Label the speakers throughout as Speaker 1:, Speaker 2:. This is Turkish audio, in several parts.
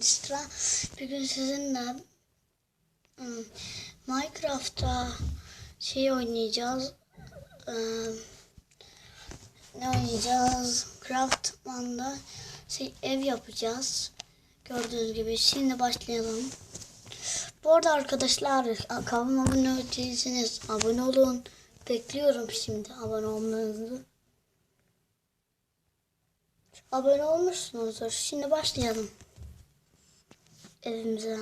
Speaker 1: Sıra bir gün sizinle hmm, Minecraft'ta şey oynayacağız. Ee, ne oynayacağız? Craftman'da şey, ev yapacağız. Gördüğünüz gibi. Şimdi başlayalım. Bu arada arkadaşlar kanalıma abone değilseniz abone olun. Bekliyorum şimdi abone olmanızı. Abone olmuşsunuzdur. Şimdi başlayalım. Evimize.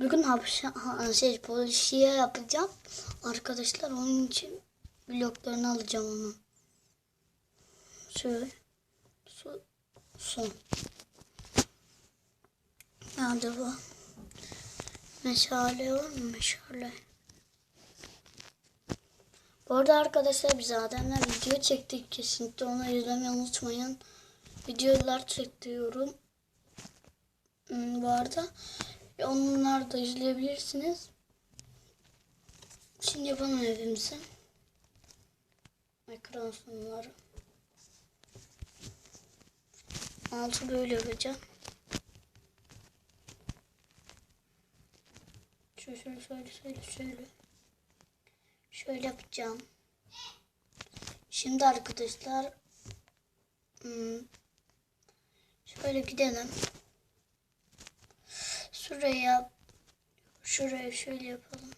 Speaker 1: Bugün hapşa, ha- şey, polisiye yapacağım. Arkadaşlar onun için bloklarını alacağım onu. Şöyle. Su. Son. Nerede bu? Meşale var mı? Meşale. Bu arada arkadaşlar biz Adem'le video çektik. Kesinlikle onu izlemeyi unutmayın. Videolar çekiyorum. Hmm, Bu arada ve onları da izleyebilirsiniz. Şimdi yapalım evimizi. Sunumları. Altı böyle yapacağım. Şöyle şöyle şöyle şöyle şöyle. Şöyle yapacağım. Şimdi arkadaşlar hmm, şöyle gidelim. Şuraya şuraya şöyle yapalım.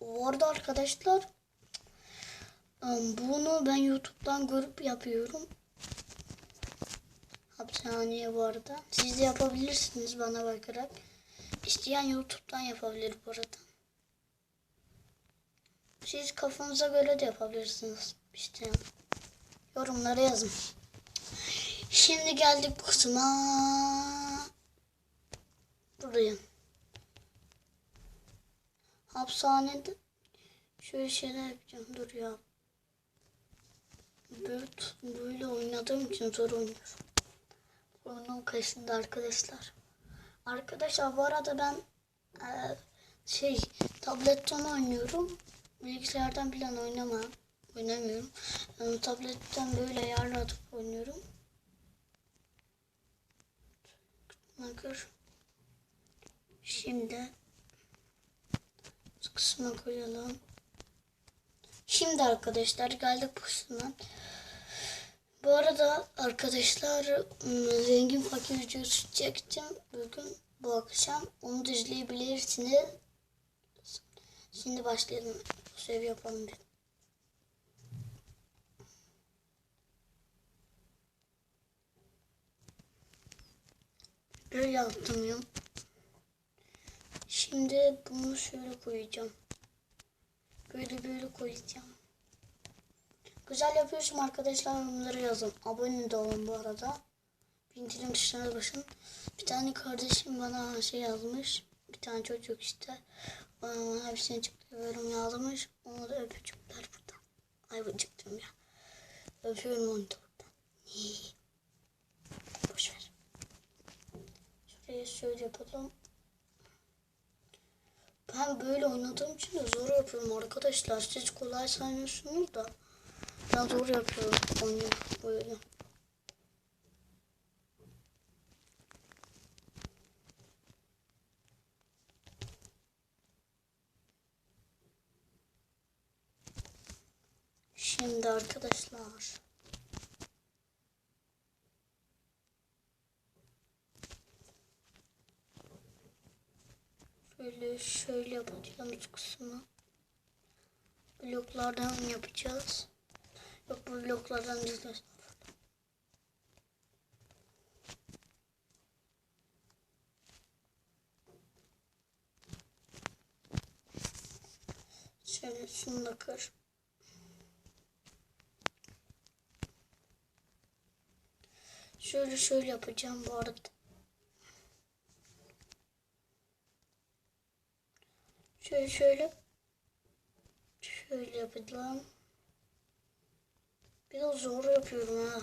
Speaker 1: Orada arkadaşlar ım, bunu ben YouTube'dan görüp yapıyorum. Hapishaneye bu arada. Siz de yapabilirsiniz bana bakarak. İsteyen YouTube'dan yapabilir bu arada. Siz kafanıza göre de yapabilirsiniz. İşte yorumlara yazın. Şimdi geldik bu kısma. Buraya. Hapishanede şöyle şeyler yapacağım. Dur ya. Böyle, böyle oynadığım için zor oynuyorum. Burnum kaşındı arkadaşlar. Arkadaşlar bu arada ben e, şey tabletten oynuyorum. Bilgisayardan falan oynama, oynamıyorum. Yani tabletten böyle ayarlatıp oynuyorum. Bakır. Şimdi kısma koyalım. Şimdi arkadaşlar geldik kısmına. Bu arada arkadaşlar ım, zengin fakir videosu çektim bugün bu akşam. Onu da izleyebilirsiniz. Şimdi başlayalım. Sev yapalım bir. Böyle yaptım ya. Şimdi bunu şöyle koyacağım. Böyle böyle koyacağım. Güzel yapıyorsun arkadaşlar yorumları yazın. Abone de olun bu arada. Bildirim tuşlarına basın. Bir tane kardeşim bana şey yazmış. Bir tane çocuk işte. Bana hepsini çıktı yorum yazmış. Onu da öpücükler buradan. Ay bu çıktım ya. Öpüyorum onu da buradan. Boş ver. Şuraya şöyle yapalım. Ben böyle oynadığım için de zor yapıyorum arkadaşlar. Siz kolay sanıyorsunuz da. Ben zor yapıyorum oyunu böyle. Şimdi arkadaşlar. Şöyle şöyle yapacağımız kısmı bloklardan yapacağız. Yok bu bloklardan değil. Şöyle şunu da kır. Şöyle şöyle yapacağım bu arada. Şöyle şöyle. Şöyle yapacağım. Biraz zor yapıyorum ha.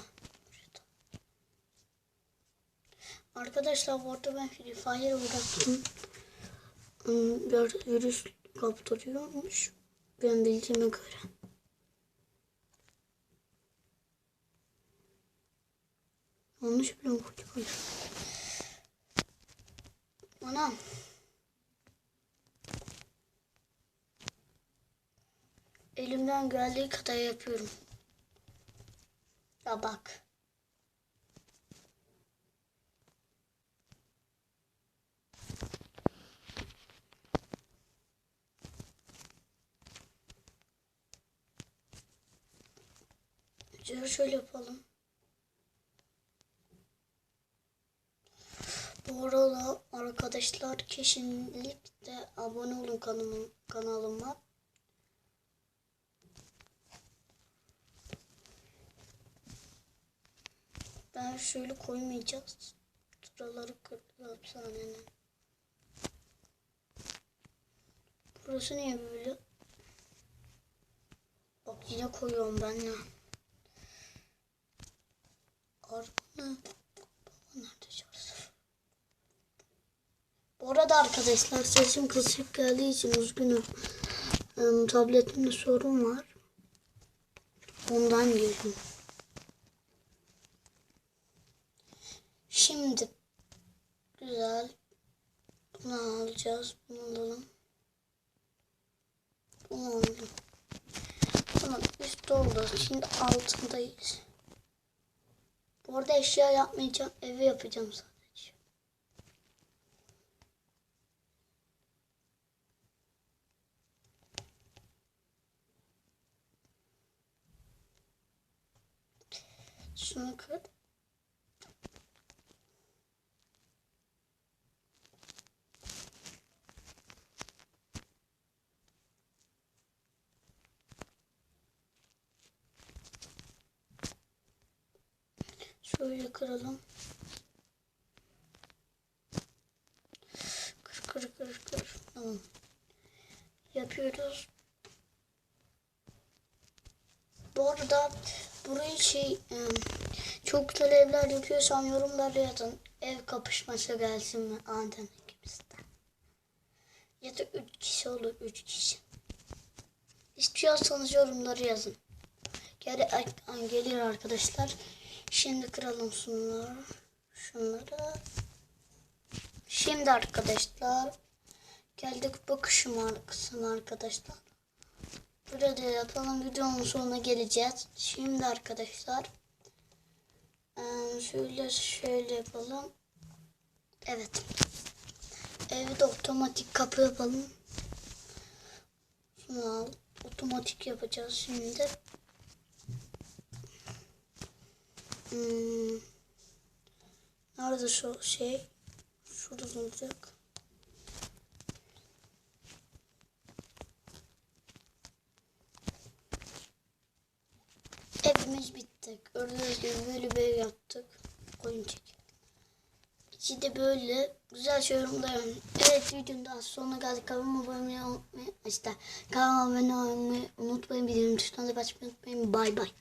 Speaker 1: Arkadaşlar bu arada ben Free Fire bıraktım. Hmm, Biraz virüs kaptırıyormuş. Ben bildiğime göre. Yanlış bile okudum. Anam. Elimden geldiği kadar yapıyorum. Ya bak. Şöyle şöyle yapalım. Bu arada arkadaşlar kesinlikle abone olun kanalıma. Ben şöyle koymayacağız. Şuraları kırıyor hapishanenin. Burası niye böyle? Bak yine koyuyorum ben ya. Arka ne? Baba nerede şarjı? Bu arada arkadaşlar sesim kısık geldiği için üzgünüm. Tabletimde sorun var. Ondan girdim. Şimdi güzel. Bunu alacağız. Bunu alalım. Bunu alalım. Tamam üst oldu. Şimdi altındayız. Bu arada eşya yapmayacağım. Evi yapacağım sadece. Şunu kır. Şöyle kıralım. Kır kır kır kır. Tamam. Yapıyoruz. Bu arada burayı şey e, çok güzel evler yapıyorsam yorumlara yazın. Ev kapışması gelsin mi Adem ikimizden. Ya da üç kişi olur üç kişi. İstiyorsanız yorumları yazın. Geri gelir arkadaşlar. Şimdi kıralım şunları. Şunları. Şimdi arkadaşlar geldik bu kışım kısmı arkadaşlar. Burada yapalım videonun sonuna geleceğiz. Şimdi arkadaşlar şöyle şöyle yapalım. Evet. Evde otomatik kapı yapalım. Şunu al. Otomatik yapacağız şimdi. Hmm. Nerede şu şey? Şurada olacak. Evimiz bitti. Gördüğünüz gibi böyle bir yaptık. Koyun çek. İçi de böyle güzel şey yorumlarım. Evet videonun daha sonuna geldik. Kanalıma abone olmayı işte kanalıma abone olmayı unutmayın. Videonun tuşuna da basmayı unutmayın. Bay bay.